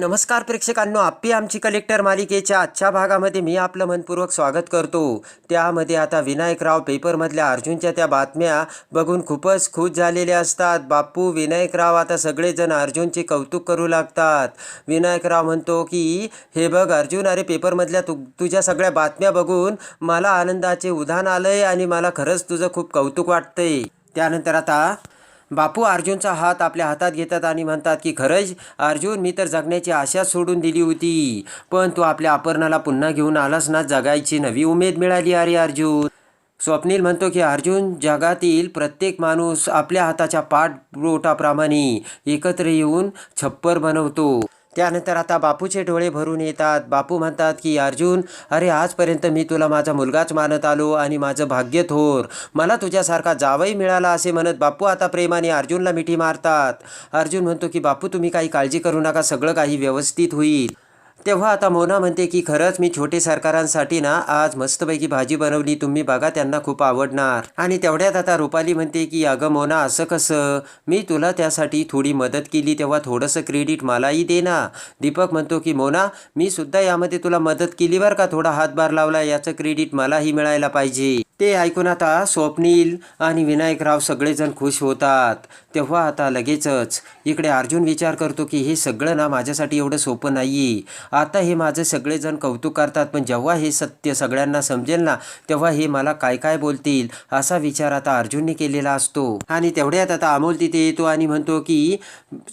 नमस्कार प्रेक्षकांनो आप्पी आमची कलेक्टर मालिकेच्या आजच्या भागामध्ये मी आपलं मनपूर्वक स्वागत करतो. त्यामध्ये आता विनायकराव पेपरमधल्या अर्जुनच्या त्या बातम्या बघून खूपच खुश झालेले असतात. बापू विनायकराव आता सगळेजण अर्जुनचे कौतुक करू लागतात. विनायकराव म्हणतो की हे बघ अर्जुन अरे पेपरमधल्या तु तुझ्या सगळ्या बातम्या बघून मला आनंदाचे उधाण आहे आणि मला खरंच तुझं खूप कौतुक वाटतंय. त्यानंतर आता बापू अर्जुनचा हात आपल्या हातात घेतात आणि म्हणतात की खरंच अर्जुन मी तर जगण्याची आशा सोडून दिली होती. पण तू आपल्या अपर्णाला पुन्हा घेऊन आलास ना जगायची नवी उमेद मिळाली. अरे अर्जुन. स्वप्नील म्हणतो की अर्जुन जगातील प्रत्येक माणूस आपल्या हाताच्या पाठबोटाप्रमाणे एकत्र येऊन छप्पर बनवतो. त्यानंतर आता बापूचे डोळे भरून येतात. बापू म्हणतात की अर्जुन अरे आजपर्यंत मी तुला माझा मुलगाच मानत आलो आणि माझं भाग्य थोर. मला तुझ्यासारखा जावई मिळाला असे म्हणत बापू आता प्रेमाने अर्जुनला मिठी मारतात. अर्जुन म्हणतो की बापू तुम्ही काही काळजी करू नका. सगळं काही व्यवस्थित होईल. तेव्हा आता मोना म्हणते की खरंच मी छोटे सरकारांसाठी ना आज मस्तपैकी भाजी बनवली. तुम्ही बघा त्यांना खूप आवडणार. आणि तेवढ्यात आता रुपाली म्हणते की अगं मोना असं कसं? मी तुला त्यासाठी थोडी मदत केली. तेव्हा थोडंसं क्रेडिट मलाही दे ना. दीपक म्हणतो की मोना मी सुद्धा यामध्ये तुला मदत केली बरं का? थोडा हातभार लावला. याचं क्रेडिट मलाही मिळायला पाहिजे. ते ऐकून आता स्वप्नील आणि विनायकराव सगळेजण खुश होतात. तेव्हा आता लगेचच इकडे अर्जुन विचार करतो की हे सगळं ना माझ्यासाठी एवढं सोपं नाही आता हे माझं सगळेजण कौतुक करतात पण जेव्हा हे सत्य सगळ्यांना समजेल ना तेव्हा हे मला काय काय बोलतील? असा विचार आता अर्जुनने केलेला असतो. आणि तेवढ्यात आता अमोल तिथे येतो आणि म्हणतो की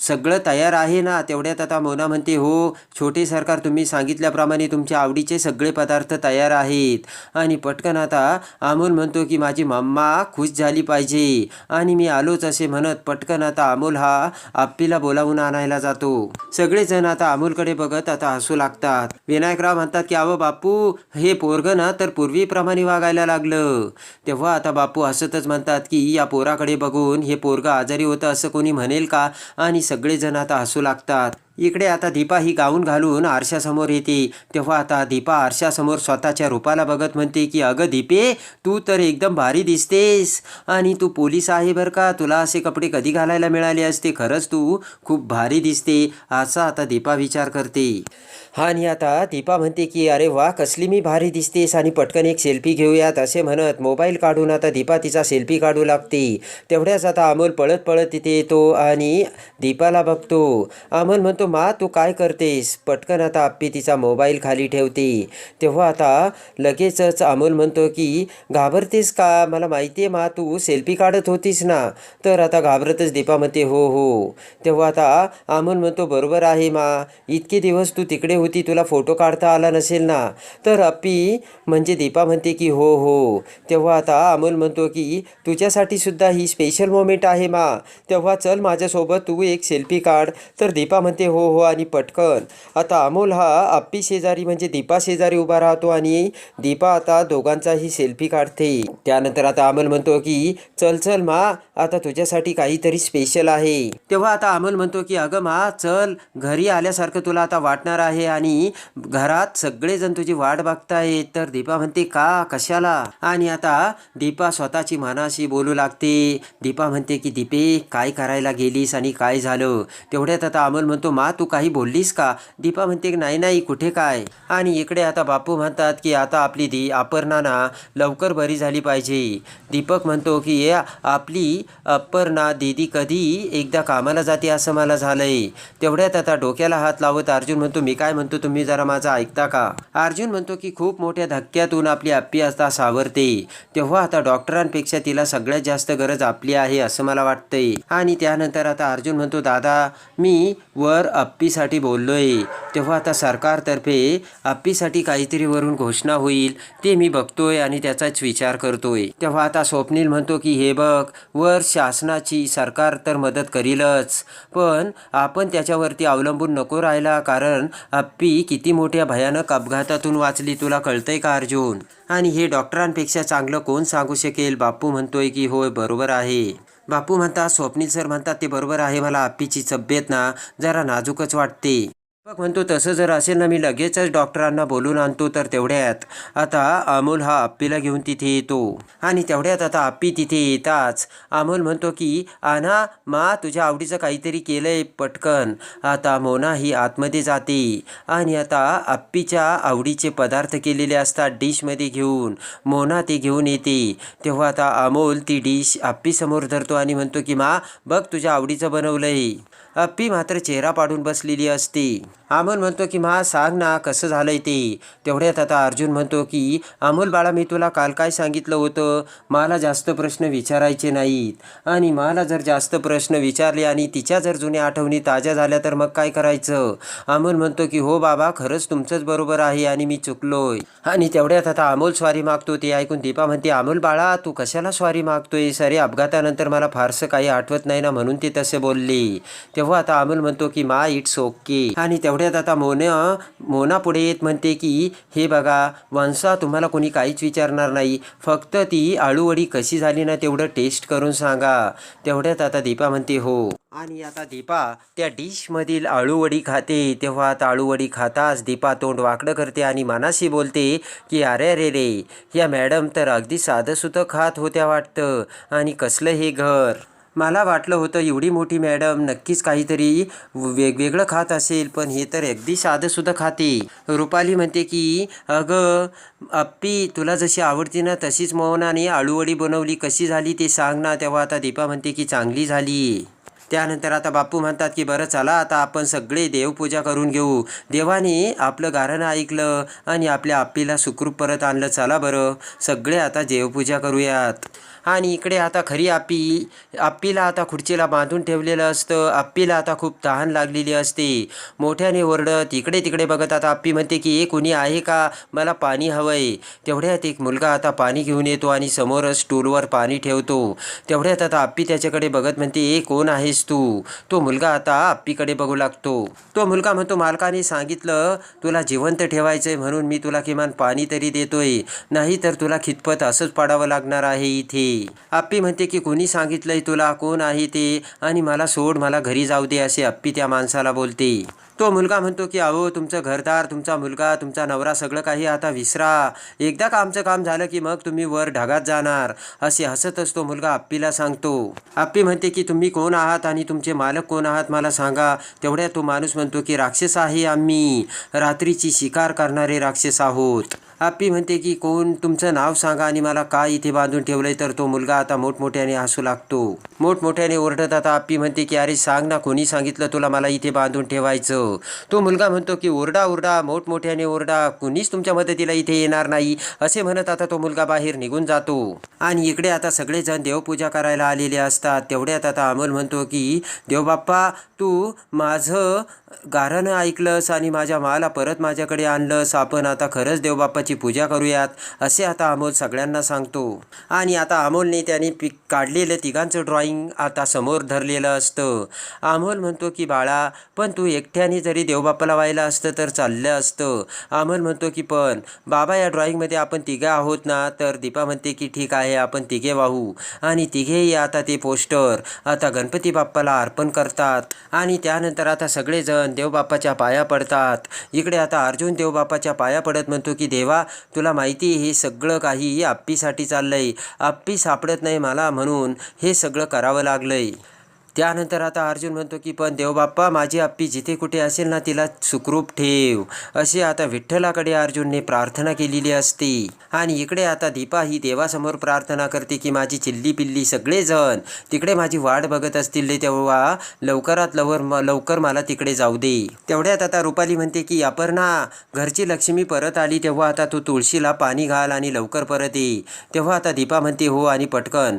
सगळं तयार आहे ना? तेवढ्यात आता मोना म्हणते हो छोटे सरकार तुम्ही सांगितल्याप्रमाणे तुमच्या आवडीचे सगळे पदार्थ तयार आहेत. आणि पटकन आता अमोल म्हणतो की माझी मम्मा खुश झाली पाहिजे. आणि मी आलोच असे म्हणत पटकन आता अमोल हा आप्पीला बोलावून आणायला जातो. सगळेजण आता अमोलकडे बघत आता हसू लागतात. विनायकराव म्हणतात की अहो बापू हे पोरग ना तर पूर्वीप्रमाणे वागायला लागलं. तेव्हा आता बापू हसतच म्हणतात की या पोराकडे बघून हे पोरग आजारी होतं असं कोणी म्हणेल का? आणि सगळेजण आता हसू लागतात. इकडे आता दीपा ही गाऊन घालून आरशासमोर येते. तेव्हा आता दीपा आरशासमोर स्वतःच्या रूपाला बघत म्हणते की अगं दीपे तू तर एकदम भारी दिसतेस. आणि तू पोलीस आहे बरं का? तुला असे कपडे कधी घालायला मिळाले असते? खरंच तू खूप भारी दिसते. असा आता दीपा विचार करते. आणि आता दीपा म्हणते की अरे वा कसली मी भारी दिसतेस आणि पटकन एक सेल्फी घेऊयात असे म्हणत मोबाईल काढून आता दीपा तिचा सेल्फी काढू लागते. तेवढ्याच आता अमोल पळत पळत तिथे येतो आणि दीपाला बघतो. अमोल म्हणतो मा तू काय करतेस? पटकन आता आप्पी तिचा मोबाईल खाली ठेवते. तेव्हा आता लगेचच अमोल म्हणतो की घाबरतेस का? मला माहिती आहे मा तू सेल्फी काढत होतीस ना. तर आता घाबरतच दीपा म्हणते हो हो. तेव्हा आता अमोल म्हणतो बरोबर आहे मा. इतके दिवस तू तिकडे होती तुला फोटो काढता आला नसेल ना? तर अप्पी म्हणजे दीपा म्हणते की हो हो. तेव्हा आता अमोल म्हणतो की तुझ्यासाठी सुद्धा ही स्पेशल मोमेंट आहे मा. तेव्हा चल माझ्यासोबत तू एक सेल्फी काढ. तर दीपा म्हणते हो हो आणि पटकन. आता अमोल हा अप्पी शेजारी म्हणजे दीपा शेजारी उभा राहतो आणि दीपा आता दोघांचाही सेल्फी काढते. त्यानंतर आता अमोल म्हणतो की चल चल मा आता तुझ्यासाठी काहीतरी स्पेशल आहे. तेव्हा आता अमोल म्हणतो की अगं मा चल घरी आल्यासारखं तुला आता वाटणार आहे. आणि घरात सगळेजण तुझी वाट बघतायत. तर दीपा म्हणते का? कशाला? आणि आता दीपा स्वतःची मनाशी बोलू लागते. दीपा म्हणते की दीपे काय करायला गेलीस आणि काय झालं? तेवढ्यात आता अमोल म्हणतो मा तू काही बोललीस का? दीपा म्हणते की नाही नाही कुठे काय? आणि इकडे आता बापू म्हणतात की आता आपली दी अपर्णाना लवकर बरी झाली पाहिजे. दीपक म्हणतो की ये आपली अपर्णा दीदी कधी एकदा कामाला जाते असं मला झालंय. तेवढ्यात आता डोक्याला हात लावत अर्जुन म्हणतो मी काय म्हणतो तुम्ही जरा माझा ऐकता का? अर्जुन म्हणतो की खूप मोठ्या धक्क्यातून आपली आप्पी आता सावरते. तेव्हा आता डॉक्टरांपेक्षा तिला सगळ्यात जास्त गरज आपली आहे असं मला वाटतंय. आणि त्यानंतर आता अर्जुन म्हणतो दादा मी वर अप्पीसाठी बोललोय. तेव्हा आता सरकारतर्फे अप्पीसाठी काहीतरी वरून घोषणा होईल ते मी बघतोय आणि त्याचाच विचार करतोय. तेव्हा आता स्वप्नील म्हणतो की हे बघ वर शासनाची सरकार तर मदत करीलच पण आपण त्याच्यावरती अवलंबून नको राहायला कारण अप्पी किती मोठ्या भयानक अपघातातून वाचली तुला कळतंय का अर्जुन? आणि हे डॉक्टरांपेक्षा चांगलं कोण सांगू शकेल? बापू म्हणतोय की होय बरोबर आहे. बापू म्हणतात स्वप्नील सर म्हणतात ते बरोबर आहे मला आप्पीची तब्येत ना जरा नाजूकच वाटते. मग म्हणतो तसं जर असेल ना मी लगेचच डॉक्टरांना बोलून आणतो तर तेवढ्यात. आता अमोल हा आप्पीला घेऊन तिथे येतो. आणि तेवढ्यात आता आप्पी तिथे येताच. अमोल म्हणतो की आना मा तुझ्या आवडीचं काहीतरी केलंय पटकन. आता मोना ही आतमध्ये जाते. आणि आता आप्पीच्या आवडीचे पदार्थ केलेले असतात डिशमध्ये घेऊन. मोना ते घेऊन येते. तेव्हा आता अमोल ती डिश आप्पीसमोर धरतो आणि म्हणतो की मा बघ तुझ्या आवडीचं बनवलंय. अप्पी मात्र चेहरा पाडून बसलेली असते. अमोल म्हणतो की मा सांग ना कसं झालंय ते? तेवढ्यात आता अर्जुन म्हणतो की अमोल बाळा मी तुला काल काय सांगितलं होतं? मला जास्त प्रश्न विचारायचे नाहीत. आणि मला जर जास्त प्रश्न विचारले आणि तिच्या जर जुन्या आठवणी ताज्या झाल्या तर मग काय करायचं? अमोल म्हणतो की हो बाबा खरंच तुमचंच बरोबर आहे आणि मी चुकलोय. आणि तेवढ्यात आता अमोल स्वारी मागतो. ते ऐकून दीपा म्हणते अमोल बाळा तू कशाला स्वारी मागतोय? सरे अपघातानंतर मला फारसं काही आठवत नाही ना? म्हणून ते तसे बोलले. तेव्हा तेव्हा आता अमोल म्हणतो की मा इट्स ओके आणि तेवढ्यात आता मोना मोना पुढे येत म्हणते की हे बघा वंसा तुम्हाला कोणी काहीच विचारणार नाही. फक्त ती आळूवडी कशी झाली ना तेवढं टेस्ट करून सांगा. तेवढ्यात आता दीपा म्हणते हो. आणि आता दीपा त्या डिशमधील आळूवडी खाते. तेव्हा आता आळूवडी खाताच दीपा तोंड वाकडं करते आणि मनाशी बोलते की अरे रे रे या मॅडम तर अगदी साधंसुधं खात होत्या वाटतं. आणि कसलं हे घर? मला वाटलं होतं एवढी मोठी मॅडम नक्कीच काहीतरी वेगवेगळं खात असेल पण हे तर अगदी साधंसुद्धा खाते. रुपाली म्हणते की अगं अप्पी तुला जशी आवडते ना तशीच मोहनाने आळूवडी बनवली. कशी झाली ते सांग ना. तेव्हा आता दीपा म्हणते की चांगली झाली. त्यानंतर आता बापू म्हणतात की बरं चला आता आपण सगळे देवपूजा करून घेऊ. देवाने आपलं गारणं ऐकलं आणि आपल्या आप्पीला सुखरूप परत आणलं. चला बरं सगळे आता देवपूजा करूयात. आणि इकडे आता खरी आप्पी आप्पीला आता खुर्चीला बांधून ठेवलेलं असतं. आप्पीला आता खूप तहान लागलेली असते. मोठ्याने ओरडत इकडे तिकडे बघत आता आप्पी म्हणते की ए कुणी आहे का? मला पाणी हवंय. तेवढ्यात एक मुलगा आता पाणी घेऊन येतो आणि समोरच स्टूलवर पाणी ठेवतो. तेवढ्यात आता आप्पी त्याच्याकडे बघत म्हणते ए कोण आहेस तू? तो मुलगा आता आप्पीकडे बघू लागतो. तो मुलगा म्हणतो मालकाने सांगितलं तुला जिवंत ठेवायचंय म्हणून मी तुला किमान पाणी तरी देतोय. नाही तर तुला खितपत असंच पाडावं लागणार आहे इथे. आप्पी म्हणते की कोणी सांगितलंय तुला? कोण आहे ते? आणि मला सोड मला घरी जाऊ दे असे आप्पी त्या माणसाला बोलते. तो मुलगा म्हणतो की अहो तुमचं घरदार तुमचा मुलगा तुमचा नवरा सगळं काही आता विसरा. एकदा का आमचं काम झालं की मग तुम्ही वर ढगात जाणार? असे हसतच तो मुलगा आप्पीला सांगतो. आप्पी म्हणते की तुम्ही कोण आहात आणि तुमचे मालक कोण आहात मला सांगा. तेवढ्या तो माणूस म्हणतो की राक्षस आहे आम्ही. रात्रीची शिकार करणारे राक्षस आहोत. आप्पी म्हणते की कोण? तुमचं नाव सांगा आणि मला काय इथे बांधून ठेवलंय तर तो मुलगा आता मोठमोठ्याने हसू लागतो. मोठमोठ्याने ओरडत आता आप्पी म्हणते की अरे सांग ना कोणी सांगितलं तुला मला इथे बांधून ठेवायचं? तो मुलगा म्हणतो की ओरडा ओरडा मोठमोठ्याने ओरडा कुणीच तुमच्या मदतीला इथे येणार नाही असे म्हणत आता तो मुलगा बाहेर निघून जातो. आणि इकडे आता सगळेजण देवपूजा करायला आलेले असतात. तेवढ्यात आता अमोल म्हणतो की देवबाप्पा तू माझं गारणं ऐकलंस आणि माझ्या माला परत माझ्याकडे आणलंस आपण आता खरंच देवबाप्पाची पूजा करूयात असे आता अमोल सगळ्यांना सांगतो. आणि आता अमोलने त्याने पि काढलेलं तिघांचं ड्रॉइंग आता समोर धरलेलं असतं. अमोल म्हणतो की बाळा पण तू एकट्याने जरी देवबाप्पाला व्हायला असतं तर चाललं असतं. अमोल म्हणतो की पण बाबा या ड्रॉइंगमध्ये आपण तिघे आहोत ना तर दीपा म्हणते की ठीक आहे आपण तिघे वाहू. आणि तिघेही आता ते पोस्टर आता गणपती बाप्पाला अर्पण करतात. आणि त्यानंतर आता सगळेजण देवबाप्पाच्या पाया पडतात. इकडे आता अर्जुन देवबापाच्या पाया पडत म्हणतो की देवा तुला माहिती आहे, हे सगळं काही आप्पीसाठी चाललंय. आप्पी सापडत नाही मला म्हणून हे सगळं करावं लागलंय. त्यानंतर आता अर्जुन म्हणतो की पण देवबाप्पा माझी आप्पी जिथे कुठे असेल ना तिला सुखरूप ठेव. असे आता विठ्ठलाकडे अर्जुनने प्रार्थना केलेली असते. आणि इकडे आता दीपा ही देवासमोर प्रार्थना करते की माझी चिल्ली पिल्ली सगळेजण तिकडे माझी वाट बघत असतील तेव्हा लवकरात लवकर म लवकर मला तिकडे जाऊ दे. तेवढ्यात आता रुपाली म्हणते की अपर्णा घरची लक्ष्मी परत आली तेव्हा आता तू तुळशीला पाणी घाल आणि लवकर परत ये. तेव्हा आता दीपा म्हणते हो आणि पटकन.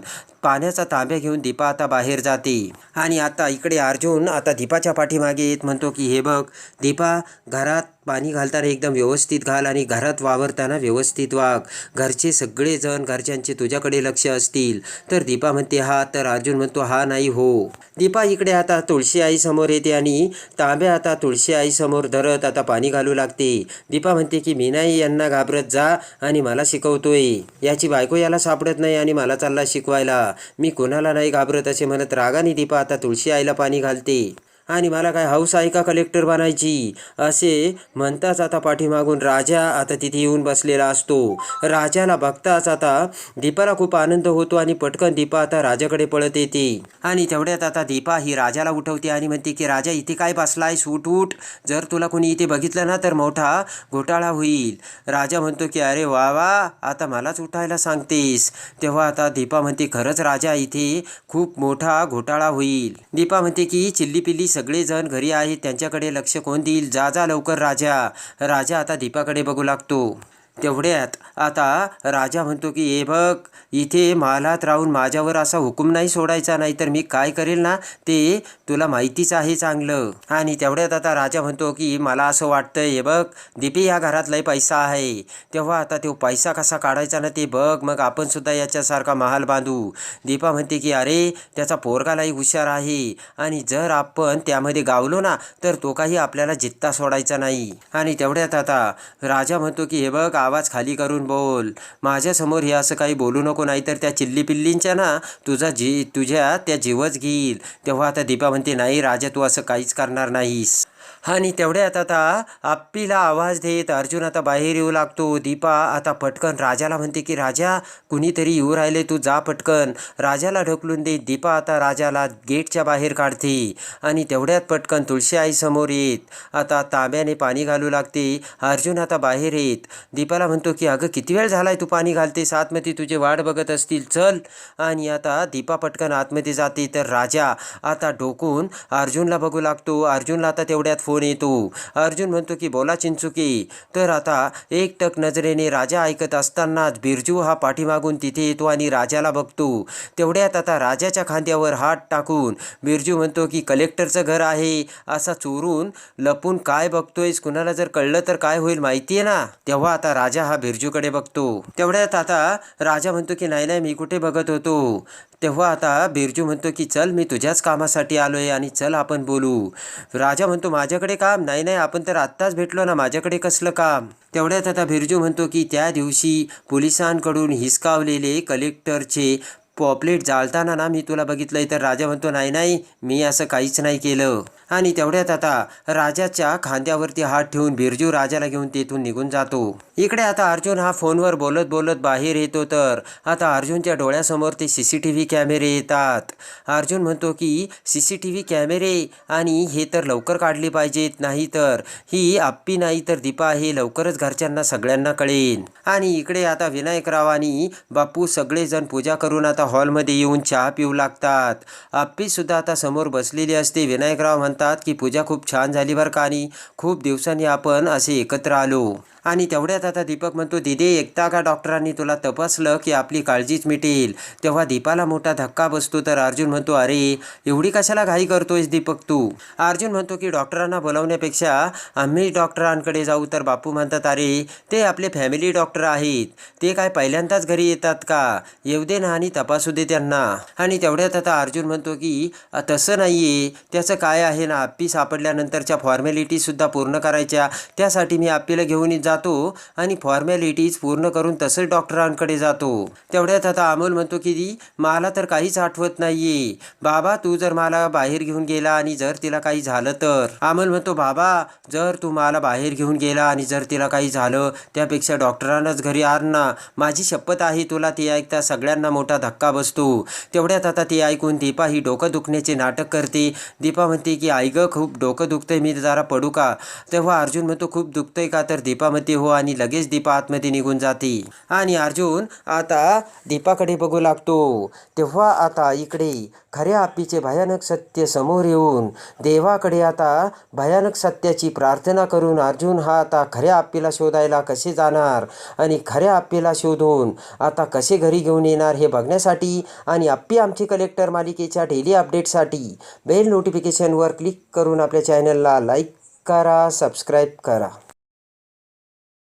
पाण्याचा तांब्या घेऊन दीपा आता बाहेर जाते. आणि आता इकडे अर्जुन आता दीपाच्या पाठीमागे येत म्हणतो की हे बघ दीपा घरात पाणी घालताना एकदम व्यवस्थित घाल आणि घरात वावरताना व्यवस्थित वाग. घरचे सगळेजण घरच्यांचे तुझ्याकडे लक्ष असतील. तर दीपा म्हणते हा तर अर्जुन म्हणतो हा नाही हो. दीपा इकडे आता तुळशी आई समोर येते आणि तांब्या आता तुळशी आई समोर धरत आता पाणी घालू लागते. दीपा म्हणते की मी नाही यांना घाबरत जा आणि मला शिकवतोय. याची बायको याला सापडत नाही आणि मला चालला शिकवायला. मी कोणाला नाही घाबरत असे म्हणत रागाने दीपा आता तुळशी आईला पाणी घालते. आणि मला काय हौस आहे का कलेक्टर बनायची? असे म्हणताच आता पाठीमागून राजा आता तिथे येऊन बसलेला असतो. राजाला बघताच आता दीपाला खूप आनंद होतो आणि पटकन दीपा आता राजाकडे पळत येते. आणि तेवढ्यात आता दीपा ही राजाला उठवते आणि म्हणते की राजा इथे काय बसलाय? सूट उठ जर तुला कोणी इथे बघितलं ना तर मोठा घोटाळा होईल. राजा म्हणतो की अरे वा वा आता मलाच उठायला सांगतेस. तेव्हा आता दीपा म्हणते खरंच राजा इथे खूप मोठा घोटाळा होईल. दीपा म्हणते की चिल्ली पिल्ली सगळेजण घरी आहेत. त्यांच्याकडे लक्ष कोण देईल? जा जा लवकर राजा. राजा आता दीपाकडे बघू लागतो. तेवढ्यात आता राजा म्हणतो की हे बघ इथे महालात राहून माझ्यावर असा हुकूम नाही सोडायचा नाही तर मी काय करेल ना? ते तुला माहितीच आहे चांगलं. आणि तेवढ्यात आता राजा म्हणतो की मला असं वाटतं हे बघ दीपी ह्या घरात लय पैसा आहे. तेव्हा आता तो पैसा कसा काढायचा ना ते बघ मग आपण सुद्धा याच्यासारखा महाल बांधू. दीपा म्हणते की अरे त्याचा पोरगालाही हुशार आहे. आणि जर आपण त्यामध्ये गावलो ना तर तो काही आपल्याला जित्ता सोडायचा नाही. आणि तेवढ्यात आता राजा म्हणतो की हे बघ आवाज खाली करून बोल. माझ्यासमोर हे असं काही बोलू नको नाहीतर त्या चिल्ली पिल्लींच्या ना तुझा जी तुझ्या त्या जीवच घेईल. तेव्हा आता दीपा म्हणते नाही राजा तू असं काहीच करणार नाहीस. आणि तेवढ्यात आता आप्पीला आवाज देत अर्जुन आता बाहेर येऊ लागतो. दीपा आता पटकन राजाला म्हणते की राजा कुणीतरी येऊ राहिले तू जा पटकन. राजाला ढकलून दे दीपा आता राजाला गेटच्या बाहेर काढते आणि तेवढ्यात पटकन तुळशी आई समोर येत. आता तांब्याने पाणी घालू लागते. अर्जुन आता बाहेर येत. दीपाला म्हणतो की अगं किती वेळ झालाय तू पाणी घालते? आतमध्ये तुझे वाट बघत असतील चल. आणि आता दीपा पटकन आतमध्ये जाते. तर राजा आता डोकून अर्जुनला बघू लागतो. अर्जुनला आता आठवड्यात फोन येतो. अर्जुन म्हणतो की बोला चिंचुकी. तर आता एकटक नजरेने राजा ऐकत असतानाच बिरजू हा पाठीमागून तिथे येतो आणि राजाला बघतो. तेवढ्यात आता राजाच्या खांद्यावर हात टाकून बिरजू म्हणतो की कलेक्टरचं घर आहे. असा चोरून लपून काय बघतोयस? कुणाला जर कळलं तर काय होईल माहिती आहे ना? तेव्हा आता राजा हा बिरजूकडे बघतो. तेवढ्यात आता राजा म्हणतो की नाही नाही मी कुठे बघत होतो. तेव्हा आता बिरजू म्हणतो की चल मी तुझ्याच कामासाठी आलो आहे आणि चल आपण बोलू. राजा म्हणतो माझ्याकडे काम नाही नाही आपण तर आत्ताच भेटलो ना माझ्याकडे कसलं काम? तेवढ्यात आता बिरजू म्हणतो की त्या दिवशी पोलिसांकडून हिसकावलेले कलेक्टरचे पॉपलेट जाळताना ना मी तुला बघितलंय तर राजा म्हणतो नाही नाही मी असं काहीच नाही केलं. आणि तेवढ्यात आता राजाच्या खांद्यावरती हात ठेवून बिरजू राजाला घेऊन तेथून निघून जातो. इकडे आता अर्जुन हा फोनवर बोलत बोलत बाहेर येतो तर आता अर्जुनच्या डोळ्यासमोर ते सी सी टी व्ही कॅमेरे येतात. अर्जुन म्हणतो की सी सी टी व्ही कॅमेरे आणि हे तर लवकर काढले पाहिजेत नाही तर ही आप्पी नाही तर दीपा हे लवकरच घरच्यांना सगळ्यांना कळेल आणि इकडे आता विनायकराव आणि बापू सगळेजण पूजा करून आता हॉलमध्ये येऊन चहा पिऊ लागतात. आप्पीसुद्धा आता समोर बसलेली असते. विनायकराव म्हणतात की पूजा खूप छान झाली बरं का आणि खूप दिवसांनी आपण असे एकत्र आलो. आणि तेवढ्यात आता दीपक म्हणतो दिदे एकता का डॉक्टरांनी तुला तपासलं की आपली काळजीच मिटेल? तेव्हा दीपाला मोठा धक्का बसतो. तर अर्जुन म्हणतो अरे एवढी कशाला घाई करतोयस दीपक तू? अर्जुन म्हणतो की डॉक्टरांना बोलावण्यापेक्षा आम्ही डॉक्टरांकडे जाऊ. तर बापू म्हणतात अरे ते आपले फॅमिली डॉक्टर आहेत. ते काय पहिल्यांदाच घरी येतात का? येऊ दे ना आणि तपासू दे त्यांना. आणि तेवढ्यात आता अर्जुन म्हणतो की तसं नाही आहे त्याचं काय आहे ना आप्पी सापडल्यानंतरच्या फॉर्मॅलिटीसुद्धा पूर्ण करायच्या. त्यासाठी मी आप्पीला घेऊन जात. आणि फॉर्मॅलिटीज पूर्ण करून तसंच डॉक्टरांकडे जातो. तेवढ्यात आता अमोल म्हणतो की मला तर काहीच आठवत नाहीये. बाबा तू जर मला बाहेर घेऊन गेला आणि जर तिला काही झालं तर. अमोल म्हणतो बाबा जर तू मला बाहेर घेऊन गेला आणि जर तिला काही झालं त्यापेक्षा डॉक्टरांनाच घरी आण ना. माझी शपथ आहे तुला ते ऐकता सगळ्यांना मोठा धक्का बसतो. तेवढ्यात आता ते ऐकून दीपा ही डोकं दुखण्याचे नाटक करते. दीपा म्हणते की आई गं खूप डोकं दुखतंय मी जरा पडू का? तेव्हा अर्जुन म्हणतो खूप दुखतंय का? तर दीपा म्हणते हो आणि लगेच दीपा आतमध्ये निघून जाते. आणि अर्जुन आता दीपाकडे बघू लागतो. तेव्हा आता इकडे खऱ्या आप्पीचे भयानक सत्य समोर येऊन देवाकडे आता भयानक सत्याची प्रार्थना करून अर्जुन हा आता खऱ्या आप्पीला शोधायला कसे जाणार आणि खऱ्या आप्पीला शोधून आता कसे घरी घेऊन येणार हे बघण्यासाठी आणि आप्पी आमची कलेक्टर मालिकेच्या डेली अपडेटसाठी बेल नोटिफिकेशनवर क्लिक करून आपल्या चॅनलला लाईक करा सबस्क्राईब करा.